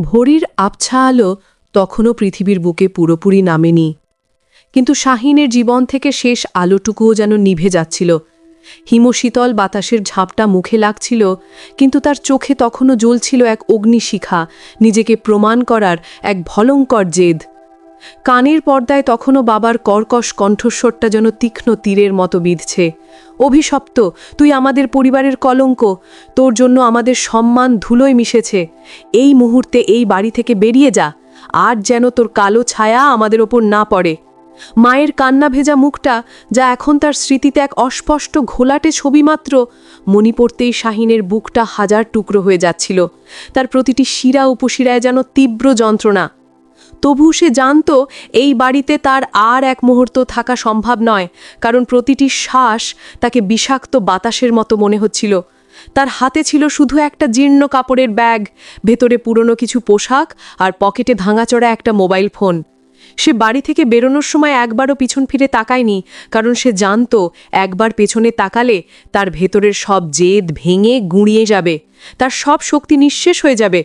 ভোরের আবছা আলো তখনও পৃথিবীর বুকে পুরোপুরি নামেনি। কিন্তু শাহিনের জীবন থেকে শেষ আলোটুকুও যেন নিভে যাচ্ছিল। হিমশীতল বাতাসের ঝাপটা মুখে লাগছিল, কিন্তু তার চোখে তখনও জ্বলছিল এক অগ্নিশিখা, নিজেকে প্রমাণ করার এক ভলঙ্কর জেদ। কানের পর্দায় তখনও বাবার কর্কশ কণ্ঠস্বরটা যেন তীক্ষ্ণ তীরের মতো বিঁধছে। অভিশপ্ত, তুই আমাদের পরিবারের কলঙ্ক, তোর জন্য আমাদের সম্মান ধুলোয় মিশেছে। এই মুহূর্তে এই বাড়ি থেকে বেরিয়ে যা, আর যেন তোর কালো ছায়া আমাদের ওপর না পড়ে। মায়ের কান্না ভেজা মুখটা, যা এখন তার স্মৃতিতে এক অস্পষ্ট ঘোলাটে ছবি মাত্র, মনি পড়তেই শাহিনের বুকটা হাজার টুকরো হয়ে যাচ্ছিল। তার প্রতিটি শিরা উপশিরায় যেন তীব্র যন্ত্রণা। তবু সে জানত এই বাড়িতে তার আর এক মুহূর্ত থাকা সম্ভব নয়, কারণ প্রতিটি শ্বাস তাকে বিষাক্ত বাতাসের মতো মনে হচ্ছিল। তার হাতে ছিল শুধু একটা জীর্ণ কাপড়ের ব্যাগ, ভেতরে পুরনো কিছু পোশাক আর পকেটে ভাঙাচড়া একটা মোবাইল ফোন। সে বাড়ি থেকে বেরোনোর সময় একবারও পিছন ফিরে তাকায়নি, কারণ সে জানত একবার পেছনে তাকালে তার ভেতরের সব জেদ ভেঙে গুঁড়িয়ে যাবে, তার সব শক্তি নিঃশেষ হয়ে যাবে।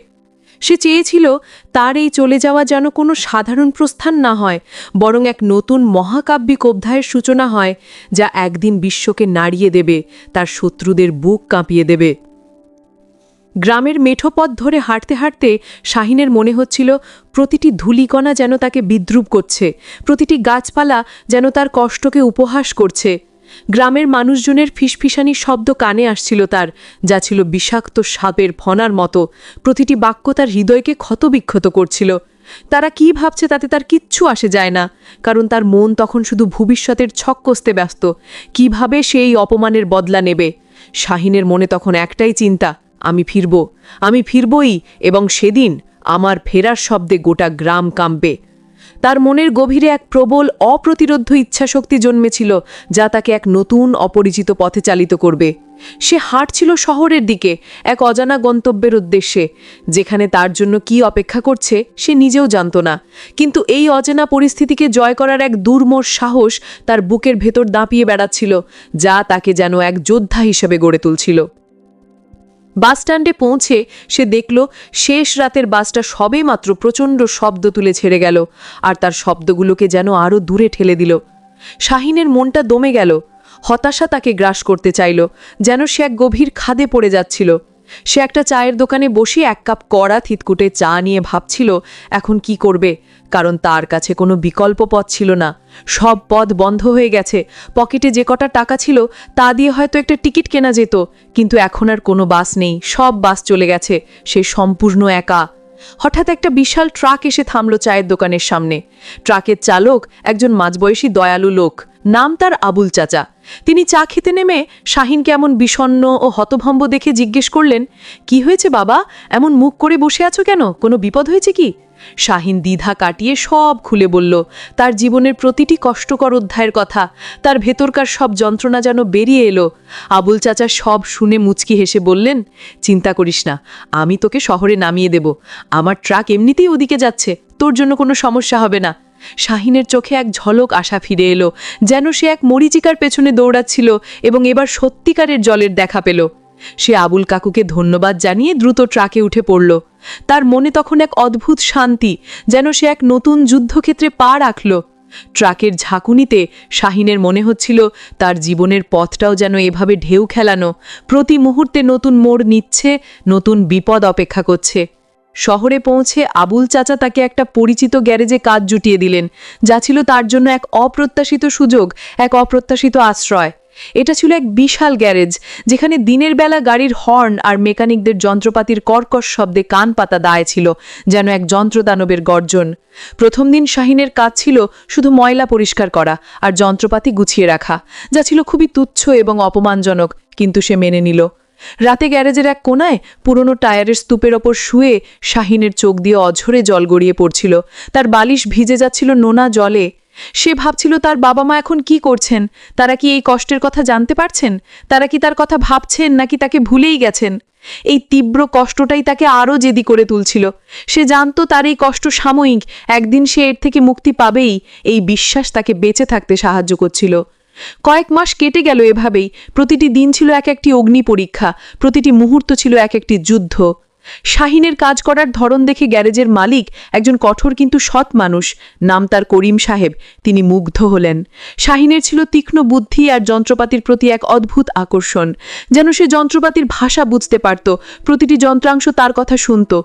সে চেয়েছিল তার এই চলে যাওয়া যেন কোনো সাধারণ প্রস্থান না হয়, বরং এক নতুন মহাকাব্যিক অধ্যায়ের সূচনা হয়, যা একদিন বিশ্বকে নাড়িয়ে দেবে, তার শত্রুদের বুক কাঁপিয়ে দেবে। গ্রামের মেঠো পথ ধরে হাঁটতে হাঁটতে শাহিনের মনে হচ্ছিল, প্রতিটি ধূলিকণা যেন তাকে বিদ্রুপ করছে, প্রতিটি গাছপালা যেন তার কষ্টকে উপহাস করছে। গ্রামের মানুষজনের ফিসফিসানি শব্দ কানে আসছিল তার, যা ছিল বিষাক্ত সাপের ফনার মতো। প্রতিটি বাক্য তার হৃদয়কে ক্ষতবিক্ষত করছিল। তারা কি ভাবছে তাতে তার কিচ্ছু আসে যায় না, কারণ তার মন তখন শুধু ভবিষ্যতের ছক কষতে ব্যস্ত। কীভাবে সে এই অপমানের বদলা নেবে? শাহিনের মনে তখন একটাই চিন্তা, আমি ফিরব, আমি ফিরবই এবং সেদিন আমার ফেরার শব্দে গোটা গ্রাম কাঁপবে। তার মনের গভীরে এক প্রবল অপ্রতিরোধ্য ইচ্ছাশক্তি জন্মেছিল, যা তাকে এক নতুন, অপরিচিত পথে চালিত করবে। সে হাঁটছিল শহরের দিকে, এক অজানা গন্তব্যের উদ্দেশ্যে। যেখানে তার জন্য কি অপেক্ষা করছে, সে নিজেও জানত না। কিন্তু এই অজানা পরিস্থিতিকে জয় করার এক দুর্মর সাহস তার বুকের ভেতর দাঁপিয়ে বেড়াচ্ছিল, যা তাকে যেন এক যোদ্ধা হিসেবে গড়ে তুলছিল। বাসস্ট্যান্ডে পৌঁছে সে দেখল শেষ রাতের বাসটা সবে মাত্র প্রচণ্ড শব্দ তুলে ছেড়ে গেল আর তার শব্দগুলোকে যেন আরও দূরে ঠেলে দিল। শাহিনের মনটা দমে গেল। হতাশা তাকে গ্রাস করতে চাইল, যেন সে এক গভীর খাদে পড়ে যাচ্ছিল। সে একটা চায়ের দোকানে বসে এক কাপ কড়া থিতকুটে চা নিয়ে ভাবছিল, এখন কি করবে? কারণ তার কাছে কোনো বিকল্প পথ ছিল না। সব পথ বন্ধ হয়ে গেছে। পকেটে যে কটা টাকা ছিল, তা দিয়ে হয়তো একটা টিকিট কেনা যেত। কিন্তু এখন আর কোনো বাস নেই। সব বাস চলে গেছে। সে সম্পূর্ণ একা। হঠাৎ একটা বিশাল ট্রাক এসে থামলো চায়ের দোকানের সামনে। ট্রাকের চালক একজন মাঝবয়সী দয়ালু লোক। নাম তার আবুল চাচা। তিনি চা খেতে নেমে শাহিনকে এমন বিষণ্ন ও হতভম্ব দেখে জিজ্ঞেস করলেন, কি হয়েছে বাবা? এমন মুখ করে বসে আছো কেন? কোনো বিপদ হয়েছে কি? শাহিন দ্বিধা কাটিয়ে সব খুলে বলল, তার জীবনের প্রতিটি কষ্টকর অধ্যায়ের কথা। তার ভেতরকার সব যন্ত্রণা যেন বেরিয়ে এলো। আবুল চাচা সব শুনে মুচকি হেসে বললেন, চিন্তা করিস না, আমি তোকে শহরে নামিয়ে দেব। আমার ট্রাক এমনিতেই ওদিকে যাচ্ছে। তোর জন্য কোনো সমস্যা হবে না। শাহিনের চোখে এক ঝলক আশা ফিরে এলো, যেন সে এক মরিচিকার পেছনে দৌড়াচ্ছিল এবং এবার সত্যিকারের জলের দেখা পেল। সে আবুল কাকুকে ধন্যবাদ জানিয়ে দ্রুত ট্রাকে উঠে পড়ল। তার মনে তখন এক অদ্ভুত শান্তি, যেন সে এক নতুন যুদ্ধক্ষেত্রে পা রাখল। ট্রাকের ঝাঁকুনিতে শাহিনের মনে হচ্ছিল, তার জীবনের পথটাও যেন এভাবে ঢেউ খেলানো, প্রতি মুহূর্তে নতুন মোড় নিচ্ছে, নতুন বিপদ অপেক্ষা করছে। শহরে পৌঁছে আবুল চাচা তাকে একটা পরিচিত গ্যারেজে কাজ জুটিয়ে দিলেন, যা ছিল তার জন্য এক অপ্রত্যাশিত সুযোগ, এক অপ্রত্যাশিত আশ্রয়। এটা ছিল এক বিশাল গ্যারেজ, যেখানে দিনের বেলা গাড়ির হর্ন আর মেকানিকদের যন্ত্রপাতির কর্কশ শব্দে কান পাতা দায় ছিল, যেন এক যন্ত্রদানবের গর্জন। প্রথম দিন শাহিনের কাজ ছিল শুধু ময়লা পরিষ্কার করা আর যন্ত্রপাতি গুছিয়ে রাখা, যা ছিল খুবই তুচ্ছ এবং অপমানজনক, কিন্তু সে মেনে নিল। রাতে গ্যারেজের এক কোনায় পুরনো টায়ারের স্তূপের ওপর শুয়ে শাহিনের চোখ দিয়ে অঝরে জল গড়িয়ে পড়ছিল। তার বালিশ ভিজে যাচ্ছিল নোনা জলে। সে ভাবছিল, তার বাবা মা এখন কি করছেন? তারা কি এই কষ্টের কথা জানতে পারছেন? তারা কি তার কথা ভাবছেন, নাকি তাকে ভুলেই গেছেন? এই তীব্র কষ্টটাই তাকে আরও জেদি করে তুলছিল। সে জানত তার এই কষ্ট সাময়িক, একদিন সে এর থেকে মুক্তি পাবেই। এই বিশ্বাস তাকে বেঁচে থাকতে সাহায্য করছিল। কয়েক মাস কেটে গেল এভাবেই। প্রতিটি দিন ছিল এক একটি অগ্নি পরীক্ষা, প্রতিটি মুহূর্ত ছিল এক একটি যুদ্ধ। শাহিনের কাজ করার ধরন দেখে গ্যারেজের মালিক একজন কঠোর কিন্তু সৎ মানুষ, নাম তার করিম সাহেব, তিনি মুগ্ধ হলেন। শাহিনের ছিল তীক্ষ্ণ বুদ্ধি আর যন্ত্রপাতির প্রতি এক অদ্ভুত আকর্ষণ। যেন সে যন্ত্রপাতির ভাষা বুঝতে পারত, প্রতিটি যন্ত্রাংশ তার কথা শুনত।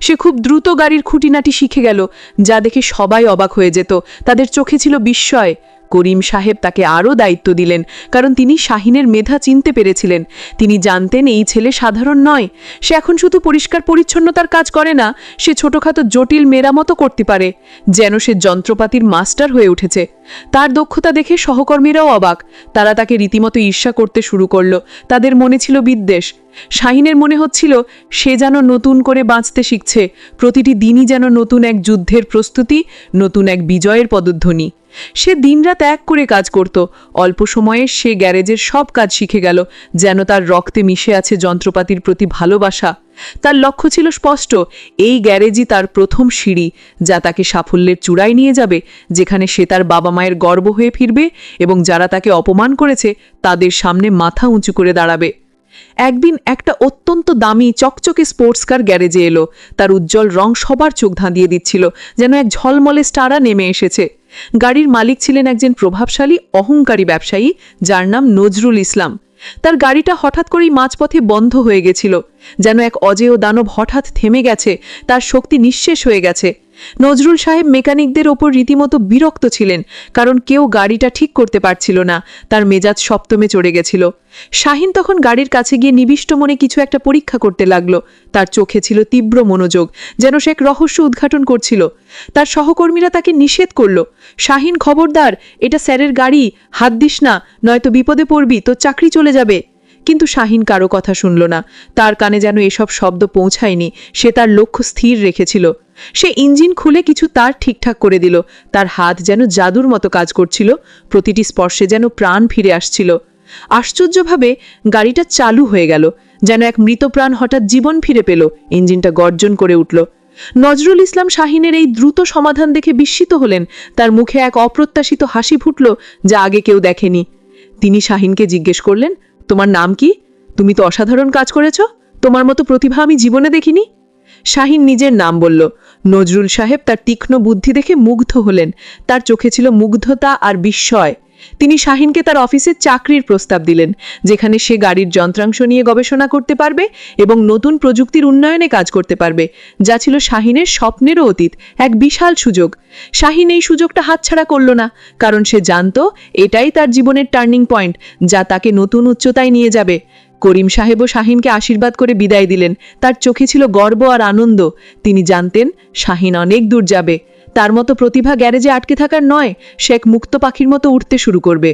সে খুব দ্রুত গাড়ির খুঁটিনাটি শিখে গেল, যা দেখে সবাই অবাক হয়ে যেত। তাদের চোখে ছিল বিস্ময়। করিম সাহেব তাকে আরও দায়িত্ব দিলেন, কারণ তিনি শাহিনের মেধা চিনতে পেরেছিলেন। তিনি জানতেন এই ছেলে সাধারণ নয়। সে এখন শুধু পরিষ্কার পরিচ্ছন্নতার কাজ করে না, সে ছোটখাটো জটিল মেরামতো করতে পারে, যেন সে যন্ত্রপাতির মাস্টার হয়ে উঠেছে। তার দক্ষতা দেখে সহকর্মীরাও অবাক। তারা তাকে রীতিমতো ঈর্ষা করতে শুরু করল। তাদের মনে ছিল বিদ্বেষ। শাহিনের মনে হচ্ছিল, সে যেন নতুন করে বাঁচতে শিখছে। প্রতিটি দিনই যেন নতুন এক যুদ্ধের প্রস্তুতি, নতুন এক বিজয়ের পদধ্বনি। সে দিনরাত এক করে কাজ করত। অল্প সময়ে সে গ্যারেজের সব কাজ শিখে গেল, যেন তার রক্তে মিশে আছে যন্ত্রপাতির প্রতি ভালোবাসা। তার লক্ষ্য ছিল স্পষ্ট, এই গ্যারেজই তার প্রথম সিঁড়ি, যা তাকে সাফল্যের চূড়ায় নিয়ে যাবে, যেখানে সে তার বাবা মায়ের গর্ব হয়ে ফিরবে এবং যারা তাকে অপমান করেছে, তাদের সামনে মাথা উঁচু করে দাঁড়াবে। একদিন একটা অত্যন্ত দামি চকচকে স্পোর্টস কার গ্যারেজে এলো। তার উজ্জ্বল রং সবার চোখ ধাঁধিয়ে দিচ্ছিল, যেন এক ঝলমলে স্টারা নেমে এসেছে। গাড়ির মালিক ছিলেন একজন প্রভাবশালী, অহংকারী ব্যবসায়ী, যার নাম নজরুল ইসলাম। তার গাড়িটা হঠাৎ করেই মাঝপথে বন্ধ হয়ে গেছিল। যেন এক অজেয় দানব হঠাৎ থেমে গেছে, তার শক্তি নিঃশেষ হয়ে গেছে। নজরুল সাহেব মেকানিকদের ওপর রীতিমতো বিরক্ত ছিলেন, কারণ কেউ গাড়িটা ঠিক করতে পারছিল না, তার মেজাজ সপ্তমে চড়ে গেছিল। শাহিন তখন গাড়ির কাছে গিয়ে নিবিষ্ট মনে কিছু একটা পরীক্ষা করতে লাগল। তার চোখে ছিল তীব্র মনোযোগ, যেন সে এক রহস্য উদ্ঘাটন করছিল। তার সহকর্মীরা তাকে নিষেধ করল, শাহিন খবরদার, এটা স্যারের গাড়ি, হাত দিস না, নয়তো বিপদে পড়বি, তোর চাকরি চলে যাবে। কিন্তু শাহিন কারও কথা শুনল না। তার কানে যেন এসব শব্দ পৌঁছায়নি, সে তার লক্ষ্য স্থির রেখেছিল। সে ইঞ্জিন খুলে কিছু তার ঠিকঠাক করে দিল। তার হাত যেন জাদুর মতো কাজ করছিল। প্রতিটি স্পর্শে যেন প্রাণ ফিরে আসছিল। আশ্চর্যভাবে গাড়িটা চালু হয়ে গেল। যেন এক মৃত প্রাণ হঠাৎ জীবন ফিরে পেল। ইঞ্জিনটা গর্জন করে উঠল। নজরুল ইসলাম শাহিনের এই দ্রুত সমাধান দেখে বিস্মিত হলেন। তার মুখে এক অপ্রত্যাশিত হাসি ফুটল যা আগে কেউ দেখেনি। তিনি শাহিনকে জিজ্ঞেস করলেন, তোমার নাম কি? তুমি তো অসাধারণ কাজ করেছ। তোমার মতো প্রতিভা আমি জীবনে দেখিনি। শাহিন নিজের নাম বলল। নজরুল সাহেব তার তীক্ষ্ণ বুদ্ধি দেখে মুগ্ধ হলেন। তার চোখে ছিল মুগ্ধতা আর বিস্ময়। তিনি শাহিনকে তার অফিসে চাকরির প্রস্তাব দিলেন, যেখানে সে গাড়ির যন্ত্রাংশ নিয়ে গবেষণা করতে পারবে এবং নতুন প্রযুক্তির উন্নয়নে কাজ করতে পারবে, যা ছিল শাহিনের স্বপ্নেরও অতীত, এক বিশাল সুযোগ। শাহিন এই সুযোগটা হাতছাড়া করল না, কারণ সে জানত এটাই তার জীবনের টার্নিং পয়েন্ট, যা তাকে নতুন উচ্চতায় নিয়ে যাবে। করিম সাহেবও শাহিনকে আশীর্বাদ করে বিদায় দিলেন। তার চোখে ছিল গর্ব আর আনন্দ। তিনি জানতেন, শাহিন অনেক দূর যাবে। তার মতো প্রতিভা গ্যারেজে আটকে থাকার নয়, সে এক মুক্ত পাখির মতো উঠতে শুরু করবে।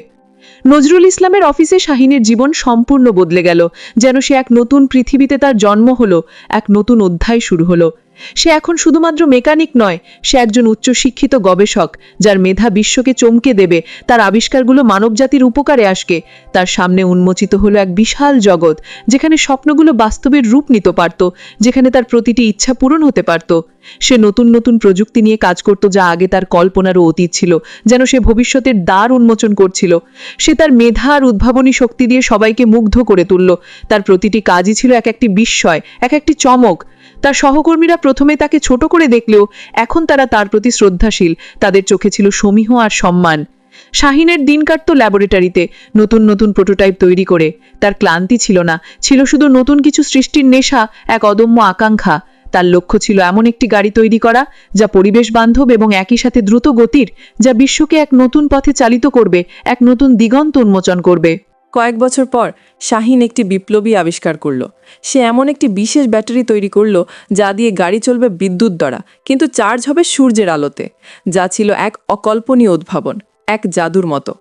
নজরুল ইসলামের অফিসে শাহিনের জীবন সম্পূর্ণ বদলে গেল। যেন সে এক নতুন পৃথিবীতে তার জন্ম হলো, এক নতুন অধ্যায় শুরু হলো। সে এখন শুধুমাত্র মেকানিক নয়, সে একজন উচ্চশিক্ষিত গবেষক, যার মেধা বিশ্বকে চমকে দেবে, তার আবিষ্কারগুলো মানবজাতির উপকারে আসবে, তার সামনে উন্মোচিত হলো এক বিশাল জগৎ, যেখানে স্বপ্নগুলো বাস্তবের রূপ নিতে পারত, যেখানে তার প্রতিটি ইচ্ছা পূরণ হতে পারত। সে নতুন নতুন প্রযুক্তি নিয়ে কাজ করত যা আগে তার কল্পনারও অতীত ছিল, যেন সে ভবিষ্যতের দ্বার উন্মোচন করছিল। সে তার মেধা আর উদ্ভাবনী শক্তি দিয়ে সবাইকে মুগ্ধ করে তুলল। তার প্রতিটি কাজই ছিল এক একটি বিস্ময়, এক একটি চমক তার সহকর্মীরা প্রথমে তাকে ছোট করে দেখলেও এখন তারা তার প্রতি শ্রদ্ধাশীল। তাদের চোখে ছিল সমীহ আর সম্মান। শাহিনের দিন কাটত ল্যাবরেটরিতে নতুন নতুন প্রোটোটাইপ তৈরি করে। তার ক্লান্তি ছিল না, ছিল শুধু নতুন কিছু সৃষ্টির নেশা, এক অদম্য আকাঙ্ক্ষা। তার লক্ষ্য ছিল এমন একটি গাড়ি তৈরি করা, যা পরিবেশ বান্ধব এবং একই সাথে দ্রুত গতির, যা বিশ্বকে এক নতুন পথে চালিত করবে, এক নতুন দিগন্ত উন্মোচন করবে। কয়েক বছর পর শাহিন একটি বিপ্লবী আবিষ্কার করল। সে এমন একটি বিশেষ ব্যাটারি তৈরি করল যা দিয়ে গাড়ি চলবে বিদ্যুৎ দ্বারা, কিন্তু চার্জ হবে সূর্যের আলোতে, যা ছিল এক অকল্পনীয় উদ্ভাবন, এক জাদুর মতো।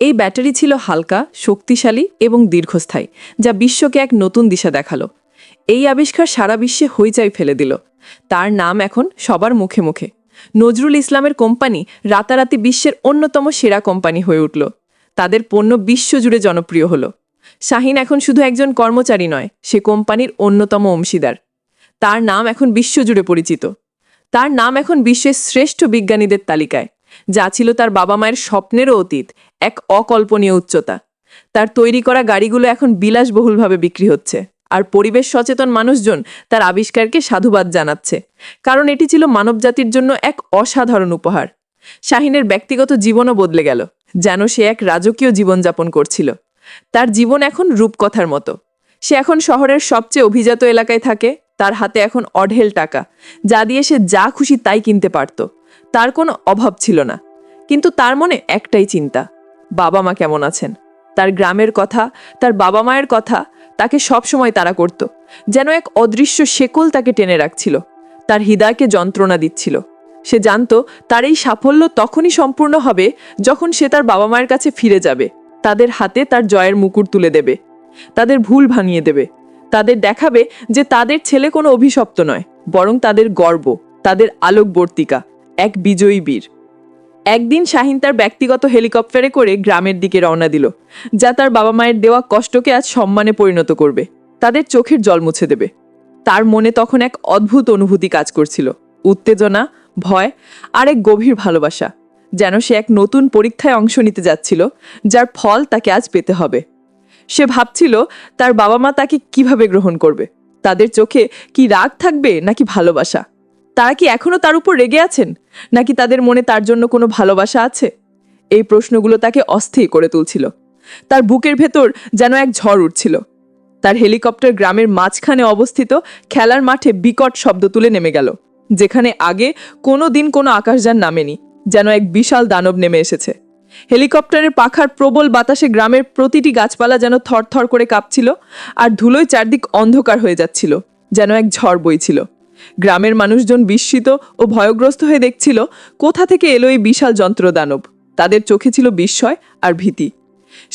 এই ব্যাটারি ছিল হালকা, শক্তিশালী এবং দীর্ঘস্থায়ী, যা বিশ্বকে এক নতুন দিশা দেখাল। এই আবিষ্কার সারা বিশ্বে হইচাই ফেলে দিল। তার নাম এখন সবার মুখে মুখে। নজরুল ইসলামের কোম্পানি রাতারাতি বিশ্বের অন্যতম সেরা কোম্পানি হয়ে উঠল। তাদের পণ্য বিশ্বজুড়ে জনপ্রিয় হলো। শাহিন এখন শুধু একজন কর্মচারী নয়, সে কোম্পানির অন্যতম অংশীদার। তার নাম এখন বিশ্বজুড়ে পরিচিত। তার নাম এখন বিশ্বের শ্রেষ্ঠ বিজ্ঞানীদের তালিকায়, যা ছিল তার বাবা মায়ের স্বপ্নেরও অতীত, এক অকল্পনীয় উচ্চতা। তার তৈরি করা গাড়িগুলো এখন বিলাসবহুলভাবে বিক্রি হচ্ছে, আর পরিবেশ সচেতন মানুষজন তার আবিষ্কারকে সাধুবাদ জানাচ্ছে, কারণ এটি ছিল মানবজাতির জন্য এক অসাধারণ উপহার। শাহিনের ব্যক্তিগত জীবনও বদলে গেল, যেন সে এক রাজকীয় জীবনযাপন করছিল। তার জীবন এখন রূপকথার মতো। সে এখন শহরের সবচেয়ে অভিজাত এলাকায় থাকে, তার হাতে এখন অঢেল টাকা, যা দিয়ে সে যা খুশি তাই কিনতে পারত। তার কোনো অভাব ছিল না। কিন্তু তার মনে একটাই চিন্তা, বাবা মা কেমন আছেন? তার গ্রামের কথা, তার বাবা মায়ের কথা, তাকে সবসময় তারা করত, যেন এক অদৃশ্য শেকল তাকে টেনে রাখছিল। তার হৃদয়কে যন্ত্রণা দিচ্ছিল। সে জানত তার এই সাফল্য তখনই সম্পূর্ণ হবে যখন সে তার বাবা মায়ের কাছে ফিরে যাবে। তাদের হাতে তার জয়ের মুকুর তুলে দেবে। তাদের ভুল ভাঙিয়ে দেবে। তাদের দেখাবে যে তাদের ছেলে কোনো অভিশপ্ত নয়, বরং তাদের গর্ব, তাদের আলোকবর্তিকা, এক বিজয়ী বীর। একদিন শাহিন তার ব্যক্তিগত হেলিকপ্টারে করে গ্রামের দিকে রওনা দিল, যা তার বাবা মায়ের দেওয়া কষ্টকে আজ সম্মানে পরিণত করবে। তাদের চোখের জল মুছে দেবে। তার মনে তখন এক অদ্ভুত অনুভূতি কাজ করছিল। উত্তেজনা ভয় আর এক গভীর ভালোবাসা, যেন সে এক নতুন পরীক্ষায় অংশ নিতে যাচ্ছিল, যার ফল তাকে আজ পেতে হবে। সে ভাবছিল, তার বাবা মা তাকে কীভাবে গ্রহণ করবে? তাদের চোখে কি রাগ থাকবে, নাকি ভালোবাসা? তারা কি এখনও তার উপর রেগে আছেন? নাকি তাদের মনে তার জন্য কোনো ভালোবাসা আছে? এই প্রশ্নগুলো তাকে অস্থির করে তুলছিল। তার বুকের ভেতর যেন এক ঝড় উঠছিল। তার হেলিকপ্টার গ্রামের মাঝখানে অবস্থিত খেলার মাঠে বিকট শব্দ তুলে নেমে গেল। যেখানে আগে কোনো দিন কোনো আকাশযান নামেনি, যেন এক বিশাল দানব নেমে এসেছে। হেলিকপ্টারের পাখার প্রবল বাতাসে গ্রামের প্রতিটি গাছপালা যেন থরথর করে কাঁপছিল আর ধুলোয় চারদিক অন্ধকার হয়ে যাচ্ছিল, যেন এক ঝড় বইছিল। গ্রামের মানুষজন বিস্মিত ও ভয়গ্রস্ত হয়ে দেখছিল কোথা থেকে এলো এই বিশাল যন্ত্রদানব তাদের চোখে ছিল বিস্ময় আর ভীতি।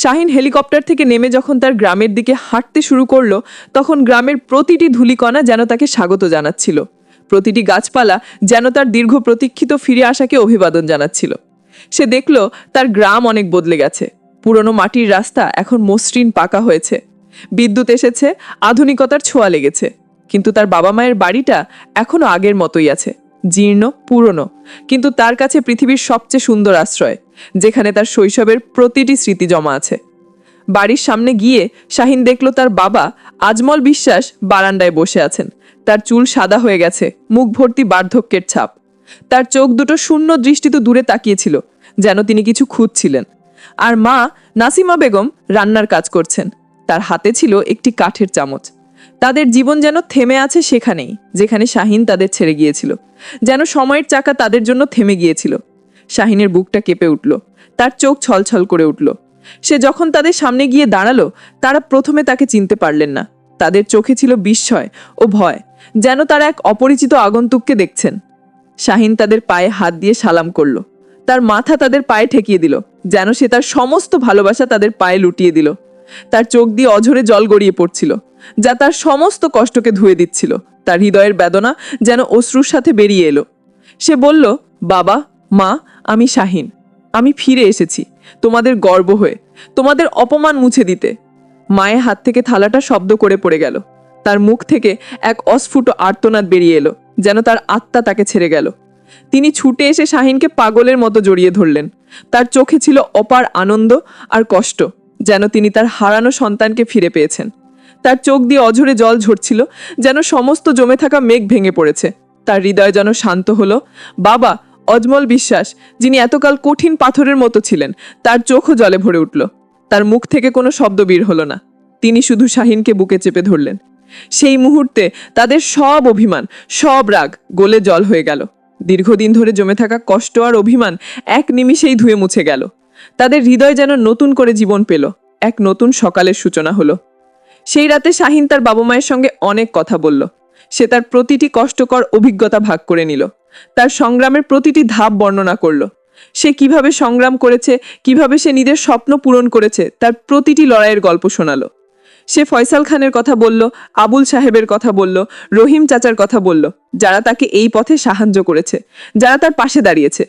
শাহিন হেলিকপ্টার থেকে নেমে যখন তার গ্রামের দিকে হাঁটতে শুরু করল, তখন গ্রামের প্রতিটি ধূলিকণা যেন তাকে স্বাগত জানাচ্ছিল। প্রতিটি গাছপালা যেন তার দীর্ঘ প্রতীক্ষিত ফিরে আসাকে অভিবাদন জানাচ্ছিল। সে দেখল তার গ্রাম অনেক বদলে গেছে। পুরনো মাটির রাস্তা এখন মসৃণ পাকা হয়েছে। বিদ্যুৎ এসেছে, আধুনিকতার ছোঁয়া লেগেছে। কিন্তু তার বাবা মায়ের বাড়িটা এখনও আগের মতোই আছে। জীর্ণ, পুরনো, কিন্তু তার কাছে পৃথিবীর সবচেয়ে সুন্দর আশ্রয়, যেখানে তার শৈশবের প্রতিটি স্মৃতি জমা আছে। বাড়ির সামনে গিয়ে শাহিন দেখল তার বাবা আজমল বিশ্বাস বারান্দায় বসে আছেন। তার চুল সাদা হয়ে গেছে, মুখ ভর্তি বার্ধক্যের ছাপ। তার চোখ দুটো শূন্য দৃষ্টিতে দূরে তাকিয়েছিল, যেন তিনি কিছু খুঁজছিলেন। আর মা নাসিমা বেগম রান্নার কাজ করছেন। তার হাতে ছিল একটি কাঠের চামচ। তাদের জীবন যেন থেমে আছে সেখানেই, যেখানে শাহিন তাদের ছেড়ে গিয়েছিল। যেন সময়ের চাকা তাদের জন্য থেমে গিয়েছিল। শাহিনের বুকটা কেঁপে উঠল। তার চোখ ছলছল করে উঠল। সে যখন তাদের সামনে গিয়ে দাঁড়াল, তারা প্রথমে তাকে চিনতে পারলেন না। তাদের চোখে ছিল বিস্ময় ও ভয়, যেন তারা এক অপরিচিত আগন্তুককে দেখছেন। শাহিন তাদের পায়ে হাত দিয়ে সালাম করল। তার মাথা তাদের পায়ে ঠেকিয়ে দিল, যেন সে তার সমস্ত ভালোবাসা তাদের পায়ে লুটিয়ে দিল। তার চোখ দিয়ে অঝরে জল গড়িয়ে পড়ছিল, যা তার সমস্ত কষ্টকে ধুয়ে দিচ্ছিল। তার হৃদয়ের বেদনা যেন অশ্রুর সাথে বেরিয়ে এলো। সে বলল, বাবা, মা, আমি শাহিন। আমি ফিরে এসেছি। তোমাদের গর্ব হয়ে, তোমাদের অপমান মুছে দিতে। মায়ের হাত থেকে থালাটা শব্দ করে পড়ে গেল। তার মুখ থেকে এক অস্ফুট আর্তনাদ বেরিয়ে এলো, যেন তার আত্মা তাকে ছেড়ে গেল। তিনি ছুটে এসে শাহিনকে পাগলের মতো জড়িয়ে ধরলেন। তার চোখে ছিল অপার আনন্দ আর কষ্ট, যেন তিনি তার হারানো সন্তানকে ফিরে পেয়েছেন। তার চোখ দিয়ে অঝরে জল ঝরছিল, যেন সমস্ত জমে থাকা মেঘ ভেঙে পড়েছে। তার হৃদয় যেন শান্ত হলো, বাবা অজমল বিশ্বাস, যিনি এতকাল কঠিন পাথরের মতো ছিলেন, তার চোখও জলে ভরে উঠল। তার মুখ থেকে কোনো শব্দ বের হলো না। তিনি শুধু শাহিনকে বুকে চেপে ধরলেন। সেই মুহূর্তে তাদের সব অভিমান, সব রাগ গোলে জল হয়ে গেল। দীর্ঘদিন ধরে জমে থাকা কষ্ট আর অভিমান এক নিমিষেই ধুয়ে মুছে গেল। তাদের হৃদয় যেন নতুন করে জীবন পেল। এক নতুন সকালের সূচনা হলো। সেই রাতে শাহিন তার বাবা মায়ের সঙ্গে অনেক কথা বলল। সে তার প্রতিটি কষ্টকর অভিজ্ঞতা ভাগ করে নিল। তার সংগ্রামের প্রতিটি ধাপ বর্ণনা করল। সে কীভাবে সংগ্রাম করেছে, কীভাবে সে নিজের স্বপ্ন পূরণ করেছে, তার প্রতিটি লড়াইয়ের গল্প শোনালো। সে ফয়সাল খানের কথা বলল, আবুল সাহেবের কথা বলল, রহিম চাচার কথা বলল, যারা তাকে এই পথে সাহায্য করেছে, যারা তার পাশে দাঁড়িয়েছে।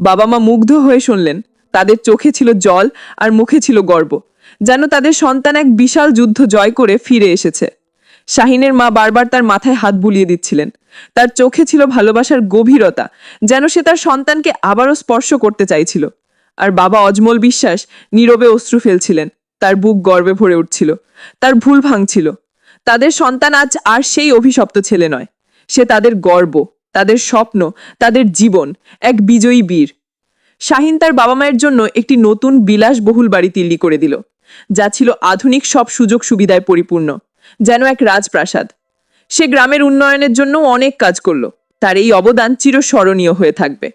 বাবা মা মুগ্ধ হয়ে শুনলেন, তাদের চোখে ছিল জল আর মুখে ছিল গর্ব, যেন তাদের সন্তান এক বিশাল যুদ্ধ জয় করে ফিরে এসেছে। শাহিনের মা বারবার তার মাথায় হাত বুলিয়ে দিচ্ছিলেন। তার চোখে ছিল ভালোবাসার গভীরতা, যেন সে তার সন্তানকে আবারও স্পর্শ করতে চাইছিল। আর বাবা অজমল বিশ্বাস নীরবে অশ্রু ফেলছিলেন, তার বুক গর্বে ভরে উঠছিল, তার ভুল ভাঙছিল। তাদের সন্তান আজ আর সেই অভিশপ্ত ছেলে নয়। সে তাদের গর্ব, তাদের স্বপ্ন, তাদের জীবন, এক বিজয়ী বীর। শাহিন তার বাবা মায়ের জন্য একটি নতুন বিলাসবহুল বাড়ি তিল্লি করে দিল, যা ছিল আধুনিক সব সুযোগ সুবিধায় পরিপূর্ণ। যেন এক রাজপ্রাসাদ। সে গ্রামের উন্নয়নের জন্য অনেক কাজ করল। তার এই অবদান চিরস্মরণীয় হয়ে থাকবে।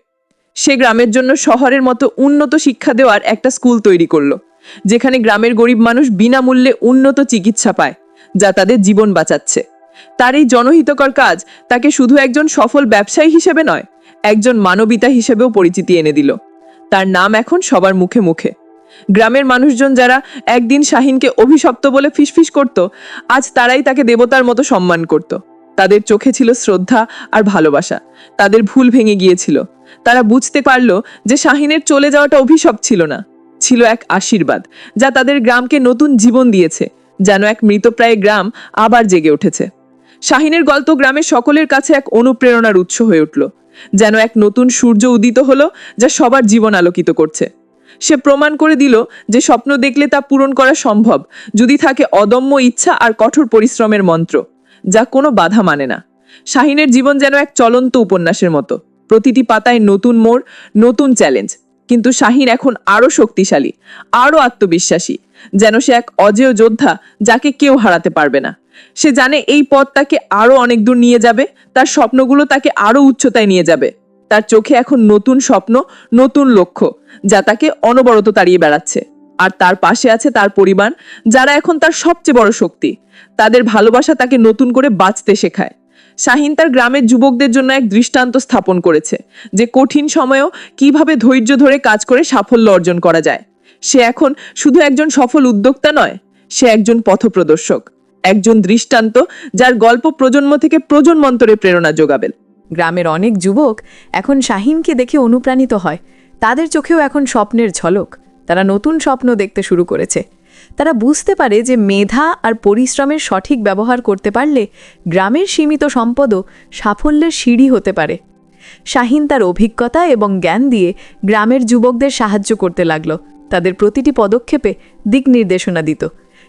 সে গ্রামের জন্য শহরের মতো উন্নত শিক্ষা দেওয়ার একটা স্কুল তৈরি করল, যেখানে গ্রামের গরিব মানুষ বিনামূল্যে উন্নত চিকিৎসা পায়, যা তাদের জীবন বাঁচাচ্ছে। তার এই জনহিতকর কাজ তাকে শুধু একজন সফল ব্যবসায়ী হিসেবে নয়, একজন মানবিতা হিসেবেও পরিচিতি এনে দিল। তার নাম এখন সবার মুখে মুখে। গ্রামের মানুষজন যারা একদিন শাহিনকে অভিশপ্ত বলে ফিসফিস করত, আজ তারাই তাকে দেবতার মতো সম্মান করত। তাদের চোখে ছিল শ্রদ্ধা আর ভালোবাসা। তাদের ভুল ভেঙে গিয়েছিল। তারা বুঝতে পারল যে শাহিনের চলে যাওয়াটা অভিশপ ছিল না। ছিল এক আশীর্বাদ, যা তাদের গ্রামকে নতুন জীবন দিয়েছে, যেন এক মৃতপ্রায় গ্রাম আবার জেগে উঠেছে। শাহিনের গল্প গ্রামের সকলের কাছে এক অনুপ্রেরণার উৎস হয়ে উঠল, যেন এক নতুন সূর্য উদিত হলো, যা সবার জীবন আলোকিত করছে। সে প্রমাণ করে দিল যে স্বপ্ন দেখলে তা পূরণ করা সম্ভব, যদি থাকে অদম্য ইচ্ছা আর কঠোর পরিশ্রমের মন্ত্র, যা কোনো বাধা মানে না। শাহিনের জীবন যেন এক চলন্ত উপন্যাসের মতো। প্রতিটি পাতায় নতুন মোড়, নতুন চ্যালেঞ্জ। কিন্তু শাহিন এখন আরও শক্তিশালী, আরও আত্মবিশ্বাসী, যেন সে এক অজেয় যোদ্ধা যাকে কেউ হারাতে পারবে না। সে জানে এই পথ তাকে আরও অনেক দূর নিয়ে যাবে, তার স্বপ্নগুলো তাকে আরও উচ্চতায় নিয়ে যাবে। তার চোখে এখন নতুন স্বপ্ন, নতুন লক্ষ্য, যা তাকে অনবরত তাড়িয়ে বেড়াচ্ছে। আর তার পাশে আছে তার পরিবার, যারা এখন তার সবচেয়ে বড় শক্তি। তাদের ভালোবাসা তাকে নতুন করে বাঁচতে শেখায়। শাহিন তার গ্রামের যুবকদের জন্য এক দৃষ্টান্ত স্থাপন করেছে, যে কঠিন সময়েও কীভাবে ধৈর্য ধরে কাজ করে সাফল্য অর্জন করা যায়। সে এখন শুধু একজন সফল উদ্যোক্তা নয়, সে একজন পথপ্রদর্শক, একজন দৃষ্টান্ত যার গল্প প্রজন্ম থেকে প্রজন্মান্তরে প্রেরণা যোগাবে গ্রামের অনেক যুবক এখন শাহিনকে দেখে অনুপ্রাণিত হয়। তাদের চোখেও এখন স্বপ্নের ঝলক। তারা নতুন স্বপ্ন দেখতে শুরু করেছে। তারা বুঝতে পারে যে মেধা আর পরিশ্রমের সঠিক ব্যবহার করতে পারলে গ্রামের সীমিত সম্পদও সাফল্যের সিঁড়ি হতে পারে। শাহিন তার অভিজ্ঞতা এবং জ্ঞান দিয়ে গ্রামের যুবকদের সাহায্য করতে লাগল। তাদের প্রতিটি পদক্ষেপে দিক নির্দেশনা দিত।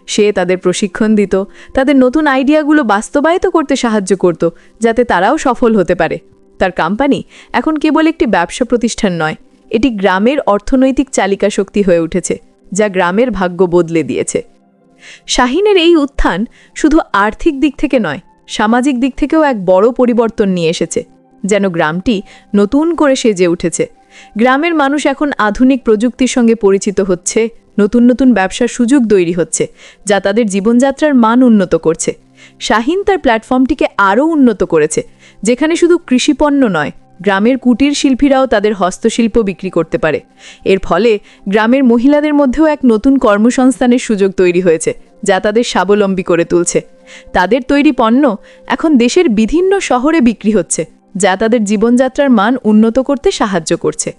সে তাদের প্রশিক্ষণ দিত, তাদের নতুন আইডিয়াগুলো বাস্তবায়িত করতে সাহায্য করত, যাতে তারাও সফল হতে পারে। তার কোম্পানি এখন কেবল একটি ব্যবসা প্রতিষ্ঠান নয়, এটি গ্রামের অর্থনৈতিক চালিকা শক্তি হয়ে উঠেছে, যা গ্রামের ভাগ্য বদলে দিয়েছে। শাহিনের এই উত্থান শুধু আর্থিক দিক থেকে নয়, সামাজিক দিক থেকেও এক বড় পরিবর্তন নিয়ে এসেছে, যেন গ্রামটি নতুন করে সেজে উঠেছে। গ্রামের মানুষ এখন আধুনিক প্রযুক্তির সঙ্গে পরিচিত হচ্ছে নতুন নতুন ব্যবসার সুযোগ তৈরি হচ্ছে, যা তাদের জীবনযাত্রার মান উন্নত করছে। শাহিন তার প্ল্যাটফর্মটিকে আরও উন্নত করেছে, যেখানে শুধু কৃষিপণ্য নয়, গ্রামের কুটির শিল্পীরাও তাদের হস্তশিল্প বিক্রি করতে পারে। এর ফলে গ্রামের মহিলাদের মধ্যেও এক নতুন কর্মসংস্থানের সুযোগ তৈরি হয়েছে, যা তাদের স্বাবলম্বী করে তুলছে। তাদের তৈরি পণ্য এখন দেশের বিভিন্ন শহরে বিক্রি হচ্ছে, যা তাদের জীবনযাত্রার মান উন্নত করতে সাহায্য করছে।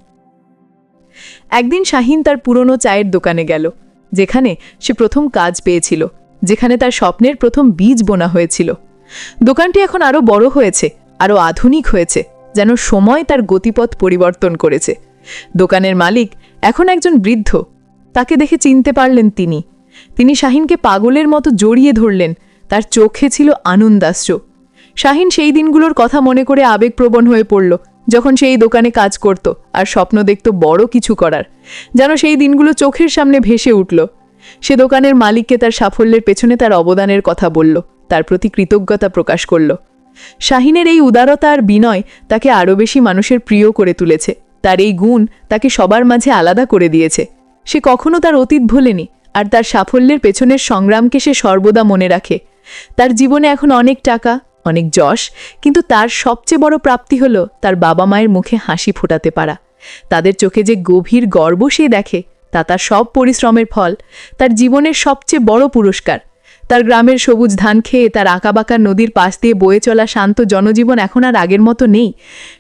একদিন শাহিন তার পুরনো চায়ের দোকানে গেল, যেখানে সে প্রথম কাজ পেয়েছিল, যেখানে তার স্বপ্নের প্রথম বীজ বোনা হয়েছিল। দোকানটি এখন আরও বড় হয়েছে, আরও আধুনিক হয়েছে, যেন সময় তার গতিপথ পরিবর্তন করেছে। দোকানের মালিক এখন একজন বৃদ্ধ, তাকে দেখে চিনতে পারলেন তিনি। তিনি শাহিনকে পাগলের মতো জড়িয়ে ধরলেন, তার চোখে ছিল আনন্দাশ্র। শাহিন সেই দিনগুলোর কথা মনে করে আবেগপ্রবণ হয়ে পড়ল যখন সেই দোকানে কাজ করত আর স্বপ্ন দেখত বড় কিছু করার, যেন সেই দিনগুলো চোখের সামনে ভেসে উঠল। সে দোকানের মালিককে তার সাফল্যের পেছনে তার অবদানের কথা বলল, তার প্রতি কৃতজ্ঞতা প্রকাশ করল। শাহিনের এই উদারতা আর বিনয় তাকে আরও বেশি মানুষের প্রিয় করে তুলেছে, তার এই গুণ তাকে সবার মাঝে আলাদা করে দিয়েছে। সে কখনো তার অতীত ভোলেনি আর তার সাফল্যের পেছনের সংগ্রামকে সে সর্বদা মনে রাখে। তার জীবনে এখন অনেক টাকা অনেক যশ, কিন্তু তার সবচেয়ে বড় প্রাপ্তি হলো তার বাবা মায়ের মুখে হাসি ফোটাতে পারা। তাদের চোখে যে গভীর গর্ব সে দেখে, তা তার সব পরিশ্রমের ফল, তার জীবনের সবচেয়ে বড় পুরস্কার। তার গ্রামের সবুজ ধান খেয়ে তার আঁকাবাঁকা নদীর পাশ দিয়ে বয়ে চলা শান্ত জনজীবন এখন আর আগের মতো নেই।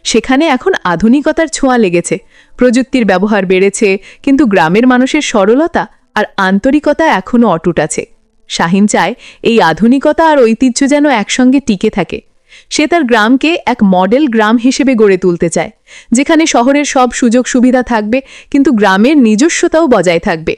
সেখানে এখন আধুনিকতার ছোঁয়া লেগেছে, প্রযুক্তির ব্যবহার বেড়েছে, কিন্তু গ্রামের মানুষের সরলতা আর আন্তরিকতা এখনও অটুট আছে। শাহিন চায় এই আধুনিকতা আর ঐতিহ্য যেন একসঙ্গে টিকে থাকে। সে তার গ্রামকে এক মডেল গ্রাম হিসেবে গড়ে তুলতে চায়, যেখানে শহরের সব সুযোগ সুবিধা থাকবে, কিন্তু গ্রামের নিজস্বতাও বজায় থাকবে।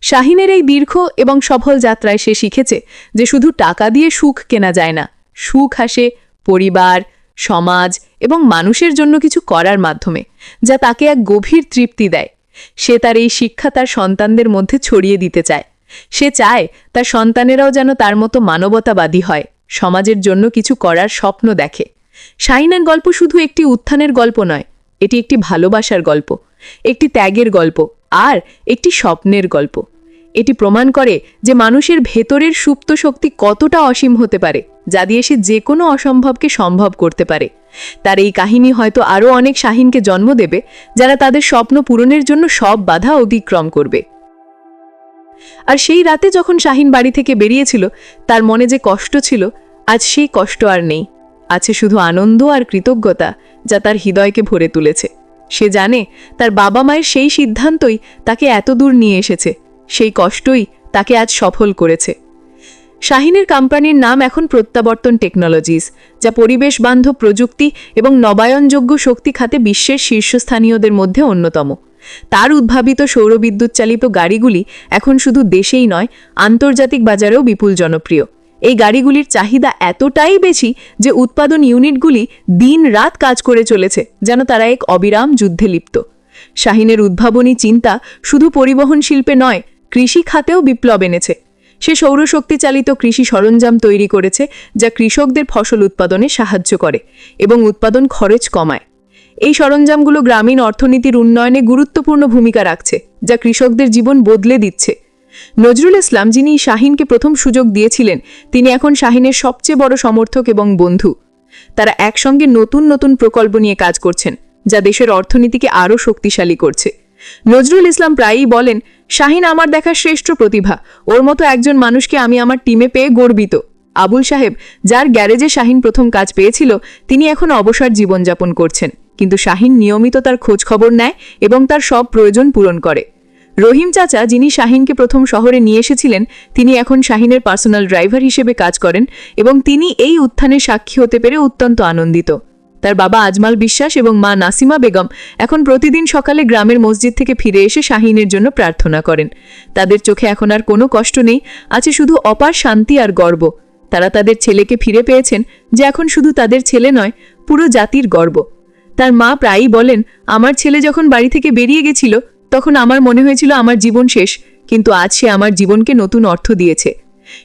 শাহিনের এই দীর্ঘ এবং সফল যাত্রায় সে শিখেছে যে শুধু টাকা দিয়ে সুখ কেনা যায় না, সুখ আসে পরিবার, সমাজ এবং মানুষের জন্য কিছু করার মাধ্যমে, যা তাকে এক গভীর তৃপ্তি দেয়। সে তার এই শিক্ষা তার সন্তানদের মধ্যে ছড়িয়ে দিতে চায়। সে চায় তার সন্তানেরাও যেন তার মতো মানবতাবাদী হয়, সমাজের জন্য কিছু করার স্বপ্ন দেখে। শাহিনের গল্প শুধু একটি উত্থানের গল্প নয়, এটি একটি ভালোবাসার গল্প, একটি ত্যাগের গল্প, আর একটি স্বপ্নের গল্প। এটি প্রমাণ করে যে মানুষের ভেতরের সুপ্ত শক্তি কতটা অসীম হতে পারে, যা দিয়ে সে যে কোনো অসম্ভবকে সম্ভব করতে পারে। তার এই কাহিনী হয়তো আরও অনেক শাহিনকে জন্ম দেবে, যারা তাদের স্বপ্ন পূরণের জন্য সব বাধা অতিক্রম করবে। আর সেই রাতে যখন শাহিন বাড়ি থেকে বেরিয়েছিল, তার মনে যে কষ্ট ছিল, আজ সেই কষ্ট আর নেই। আছে শুধু আনন্দ আর কৃতজ্ঞতা যা তার হৃদয়কে ভরে তুলেছে। সে জানে তার বাবা মায়ের সেই সিদ্ধান্তই তাকে এত দূর নিয়ে এসেছে, সেই কষ্টই তাকে আজ সফল করেছে। শাহিনের কোম্পানির নাম এখন প্রত্যাবর্তন টেকনোলজিস, যা পরিবেশ বান্ধব প্রযুক্তি এবং নবায়নযোগ্য শক্তি খাতে বিশ্বের শীর্ষস্থানীয়দের মধ্যে অন্যতম। তার উদ্ভাবিত সৌরবিদ্যুৎ চালিত গাড়িগুলি এখন শুধু দেশেই নয়, আন্তর্জাতিক বাজারেও বিপুল জনপ্রিয়। এই গাড়িগুলির চাহিদা এতটাই বেশি যে উৎপাদন ইউনিটগুলি দিন রাত কাজ করে চলেছে, যেন তারা এক অবিরাম যুদ্ধে লিপ্ত। শাহিনের উদ্ভাবনী চিন্তা শুধু পরিবহন শিল্পে নয়, কৃষি খাতেও বিপ্লব এনেছে। সে সৌরশক্তি চালিত কৃষি সরঞ্জাম তৈরি করেছে, যা কৃষকদের ফসল উৎপাদনে সাহায্য করে এবং উৎপাদন খরচ কমায়। এই সরঞ্জামগুলো গ্রামীণ অর্থনীতির উন্নয়নে গুরুত্বপূর্ণ ভূমিকা রাখছে, যা কৃষকদের জীবন বদলে দিচ্ছে। নজরুল ইসলাম যিনি শাহিনকে প্রথম সুযোগ দিয়েছিলেন, তিনি এখন শাহিনের সবচেয়ে বড় সমর্থক এবং বন্ধু। তারা একসঙ্গে নতুন নতুন প্রকল্প নিয়ে কাজ করছেন, যা দেশের অর্থনীতিকে আরও শক্তিশালী করছে। নজরুল ইসলাম প্রায়ই বলেন, শাহিন আমার দেখা শ্রেষ্ঠ প্রতিভা, ওর মতো একজন মানুষকে আমি আমার টিমে পেয়ে গর্বিত। আবুল সাহেব, যার গ্যারেজে শাহিন প্রথম কাজ পেয়েছিল, তিনি এখন অবসর জীবনযাপন করছেন। কিন্তু শাহিন নিয়মিত তার খোঁজ খবর নেয় এবং তার সব প্রয়োজন পূরণ করে। রহিম চাচা, যিনি শাহিনকে প্রথম শহরে নিয়ে এসেছিলেন, তিনি এখন শাহিনের পার্সোনাল ড্রাইভার হিসেবে কাজ করেন এবং তিনি এই উত্থানের সাক্ষী হতে পেরে অত্যন্ত আনন্দিত। তার বাবা আজমাল বিশ্বাস এবং মা নাসিমা বেগম এখন প্রতিদিন সকালে গ্রামের মসজিদ থেকে ফিরে এসে শাহিনের জন্য প্রার্থনা করেন। তাদের চোখে এখন আর কোনো কষ্ট নেই, আছে শুধু অপার শান্তি আর গর্ব। তারা তাদের ছেলেকে ফিরে পেয়েছেন, যে এখন শুধু তাদের ছেলে নয়, পুরো জাতির গর্ব। তার মা প্রায়ই বলেন, আমার ছেলে যখন বাড়ি থেকে বেরিয়ে গেছিল, তখন আমার মনে হয়েছিল আমার জীবন শেষ, কিন্তু আজ সে আমার জীবনকে নতুন অর্থ দিয়েছে।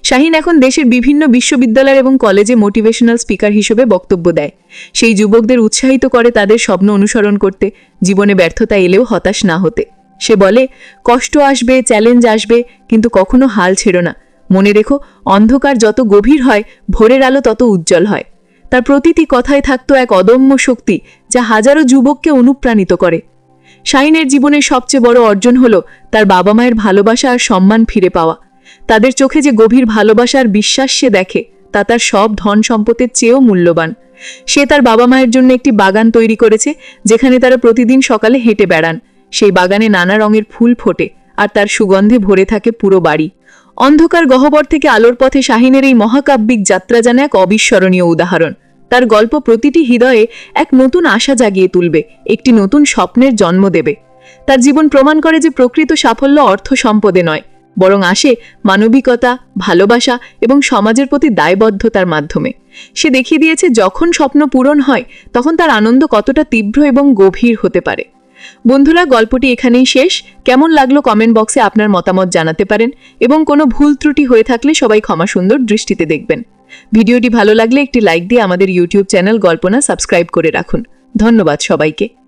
শাহিন এখন দেশের বিভিন্ন বিশ্ববিদ্যালয় এবং কলেজে মোটিভেশনাল স্পিকার হিসেবে বক্তব্য দেয়। সেই যুবকদের উৎসাহিত করে তাদের স্বপ্ন অনুসরণ করতে, জীবনে ব্যর্থতা এলেও হতাশ না হতে। সে বলে, কষ্ট আসবে চ্যালেঞ্জ আসবে, কিন্তু কখনো হাল ছেড়ো না। মনে রেখো, অন্ধকার যত গভীর হয়, ভোরের আলো তত উজ্জ্বল হয়। তার প্রতিটি কথায় থাকতো এক অদম্য শক্তি যা হাজারো যুবককে অনুপ্রাণিত করে। শাহিনের জীবনের সবচেয়ে বড় অর্জন হল তার বাবা মায়ের ভালোবাসা আর সম্মান ফিরে পাওয়া। তাদের চোখে যে গভীর ভালোবাসা আর বিশ্বাস সে দেখে, তা তার সব ধন সম্পদের চেয়েও মূল্যবান। সে তার বাবা মায়ের জন্য একটি বাগান তৈরি করেছে, যেখানে তারা প্রতিদিন সকালে হেঁটে বেড়ান। সেই বাগানে নানা রঙের ফুল ফোটে আর তার সুগন্ধে ভরে থাকে পুরো বাড়ি। অন্ধকার গহ্বর থেকে আলোর পথে শাহিনের এই মহাকাব্যিক যাত্রা যেন এক অবিস্মরণীয় উদাহরণ। তার গল্প প্রতিটি হৃদয়ে এক নতুন আশা জাগিয়ে তুলবে, একটি নতুন স্বপ্নের জন্ম দেবে। তার জীবন প্রমাণ করে যে প্রকৃত সাফল্য অর্থ সম্পদে নয়, বরং আসে মানবিকতা, ভালোবাসা এবং সমাজের প্রতি দায়বদ্ধতার মাধ্যমে। সে দেখিয়ে দিয়েছে, যখন স্বপ্ন পূরণ হয়, তখন তার আনন্দ কতটা তীব্র এবং গভীর হতে পারে। বন্ধুরা, গল্পটি এখানেই শেষ। কেমন লাগল কমেন্ট বক্সে আপনার মতামত জানাতে পারেন এবং কোনো ভুল ত্রুটি হয়ে থাকলে সবাই ক্ষমা সুন্দর দৃষ্টিতে দেখবেন। ভিডিওটি ভালো লাগলে একটি লাইক দিয়ে আমাদের ইউটিউব চ্যানেল গল্পনা সাবস্ক্রাইব করে রাখুন। ধন্যবাদ সবাইকে।